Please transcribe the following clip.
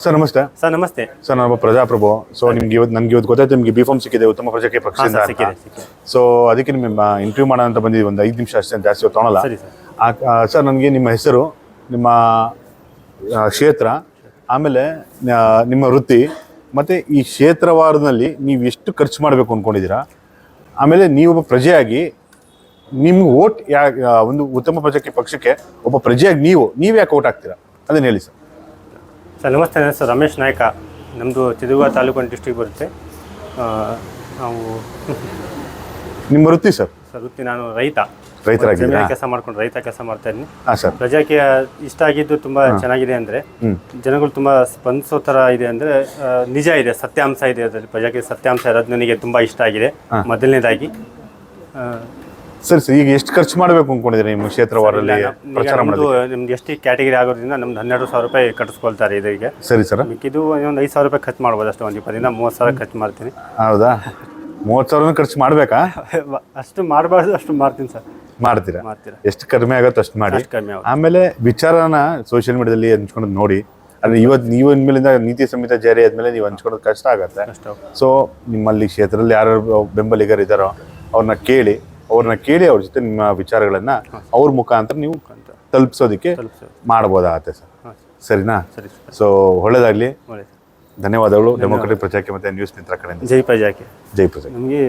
Sir ನಮಸ್ತೆ. Sir ನಮಸ್ತೆ. Sir ನಾನು ಪ್ರಜಾಪ್ರಭು. ಸೊ ನಿಮ್ಗೆ ಇವತ್ತು ನನಗೆ ಇವತ್ತು ಗೊತ್ತಾಯ್ತು ನಿಮಗೆ ಬಿ ಫಾರ್ಮ್ ಸಿಕ್ಕಿದೆ ಉತ್ತಮ ಪ್ರಜಾಕ್ಕೆ ಪಕ್ಷದಿಂದ ಅಂತ. ಸಿಕ್ಕಿದೆ ಸಿಕ್ಕಿದೆ. ಸೊ ಅದಕ್ಕೆ ನಿಮ್ಮ ಇಂಟರ್ವ್ಯೂ ಮಾಡೋಣ ಅಂತ ಬಂದಿದ್ದೀವಿ ಒಂದು ಐದು ನಿಮಿಷ ಅಷ್ಟೇ ಜಾಸ್ತಿ ಹೊತ್ತು ತೊಗೊಳಲ್ಲ. ಸರಿ ಸರ್. ಆ- ಆ, ಸರ್ ನನಗೆ ನಿಮ್ಮ ಹೆಸರು ನಿಮ್ಮ ಆ, ಕ್ಷೇತ್ರ ಆಮೇಲೆ ಆ, ನಿಮ್ಮ ವೃತ್ತಿ ಮತ್ತು ಈ ಕ್ಷೇತ್ರವಾರದಲ್ಲಿ ನೀವು ಎಷ್ಟು ಖರ್ಚು ಮಾಡಬೇಕು ಅಂದ್ಕೊಂಡಿದ್ದೀರಾ ಆಮೇಲೆ ನೀವೊಬ್ಬ ಪ್ರಜೆಯಾಗಿ ನಿಮ್ಗೆ ಓಟ್ ಯಾ ಆ, ಒಂದು ಉತ್ತಮ ಪ್ರಜಾಕ್ಕೆ ಪಕ್ಷಕ್ಕೆ ಒಬ್ಬ ಪ್ರಜೆಯಾಗಿ ನೀವು ನೀವು ಯಾಕೆ ಓಟ್ ಹಾಕ್ತೀರಾ? ಅದನ್ನು ಹೇಳಿ ಸರ್. ಸರ್ ನಮಸ್ತೆ ನನ್ನ ಹೆಸರು ರಮೇಶ್ ನಾಯ್ಕ. ನಮ್ಮದು ಚಿತ್ರದುರ್ಗ ತಾಲೂಕು ಡಿಸ್ಟ್ರಿಕ್ಟ್ ಬರುತ್ತೆ. ಆ, ನಾವು ನಿಮ್ಮ ವೃತ್ತಿ ಸರ್? ಸರ್ ವೃತ್ತಿ ನಾನು ರೈತ. ಕೆಲಸ ಮಾಡ್ಕೊಂಡು ರೈತ ಕೆಲಸ ಮಾಡ್ತಾ ಇದ್ದೀನಿ. ಪ್ರಜಾಕ್ಕೆ ಸರ್. ಇಷ್ಟ ಆಗಿದ್ದು ತುಂಬಾ ಚೆನ್ನಾಗಿದೆ ಅಂದ್ರೆ ಜನಗಳು ತುಂಬಾ ಸ್ಪಂದಿಸೋ ಥರ ಇದೆ ಅಂದ್ರೆ ನಿಜ ಇದೆ ಸತ್ಯಾಂಶ ಇದೆ ಅದರಲ್ಲಿ. ಪ್ರಜಾಕ್ಕೆ ಸತ್ಯಾಂಶ ಇರೋದು ನನಗೆ ತುಂಬಾ ಇಷ್ಟ ಆಗಿದೆ. ಮೊದಲನೇದಾಗಿ ಆ, ಸರಿ ಸರ್ ಈಗ ಎಷ್ಟು ಖರ್ಚು ಮಾಡಬೇಕು ಅಂದ್ಕೊಂಡಿದ್ದೀರಿ ನಿಮ್ಮ ಕ್ಷೇತ್ರವಾರಲ್ಲಿ ಈಗ ಪ್ರಚಾರ ಮಾಡೋದು ನಿಮ್ದು ಎಷ್ಟು ಕ್ಯಾಟಗರಿ ಆಗೋದ್ರಿಂದ ನಮ್ದು ಹನ್ನೆರಡು ಸಾವಿರ ರೂಪಾಯಿ ಕಟ್ಟಿಸ್ಕೊಳ್ತಾರೆ ಇದರಿಗೆ ಸರಿ ಸರ್. ಇದು ಒಂದು ಐದು ಸಾವಿರ ರೂಪಾಯಿ ಖರ್ಚು ಮಾಡ್ಬೋದು ಅಷ್ಟು ಒಂದು ಇಪ್ಪತ್ತರಿಂದ ಮೂವತ್ತು ಸಾವಿರ ಖರ್ಚು ಮಾಡ್ತೀನಿ. ಹೌದಾ? ಮೂವತ್ತು ಸಾವಿರ ಖರ್ಚು ಮಾಡಬೇಕಾ? ಅಷ್ಟು ಮಾಡಬಾರ್ದು ಅಷ್ಟು ಮಾಡ್ತೀನಿ ಸರ್. ಮಾಡ್ತೀರಾ? ಮಾಡ್ತೀರಾ? ಎಷ್ಟು ಕಡಿಮೆ ಆಗುತ್ತೋ ಅಷ್ಟು ಮಾಡಿ. ಕಡಿಮೆ ಆಮೇಲೆ ವಿಚಾರನ ಸೋಷಿಯಲ್ ಮೀಡಿಯಾದಲ್ಲಿ ಹಂಚ್ಕೊಂಡು ನೋಡಿ. ಅಂದ್ರೆ ಇವತ್ತು ನೀವು ಇನ್ಮೇಲಿಂದ ನೀತಿ ಸಂಹಿತೆ ಜಾರಿ ಆದ್ಮೇಲೆ ನೀವು ಹಂಚ್ಕೊಳ್ಳೋದು ಕಷ್ಟ ಆಗುತ್ತೆ. ಸೊ ನಿಮ್ಮಲ್ಲಿ ಕ್ಷೇತ್ರದಲ್ಲಿ ಯಾರು ಬೆಂಬಲಿಗರಿದ್ದಾರೋ ಅವ್ರನ್ನ ಕೇಳಿ ಅವ್ರನ್ನ ಕೇಳಿ ಅವ್ರ ಜೊತೆ ನಿಮ್ಮ ವಿಚಾರಗಳನ್ನ ಅವ್ರ ಮುಖಾಂತರ ನೀವು ತಲುಪಿಸೋದಕ್ಕೆ ಮಾಡಬಹುದಾಗತ್ತೆ ಮಾಡ್ಬೋದಾಗತ್ತೆ ಸರ್. ಸರಿನಾ? ಸರಿ ಸರ್. ಸೊ ಒಳ್ಳೇದಾಗ್ಲಿ. ಒಳ್ಳೆ ಧನ್ಯವಾದಗಳು. ಡೆಮೋಕ್ರೆಟಿಕ್ ಪ್ರಜಾಕ್ಕೆ ಮತ್ತೆ ನ್ಯೂಸ್ ಮಿತ್ರ ಕಡೆ ಜೈ ಪ್ರಜಾಕ್ಕೆ. ಜೈ ಪ್ರಜಾ ನಮಗೆ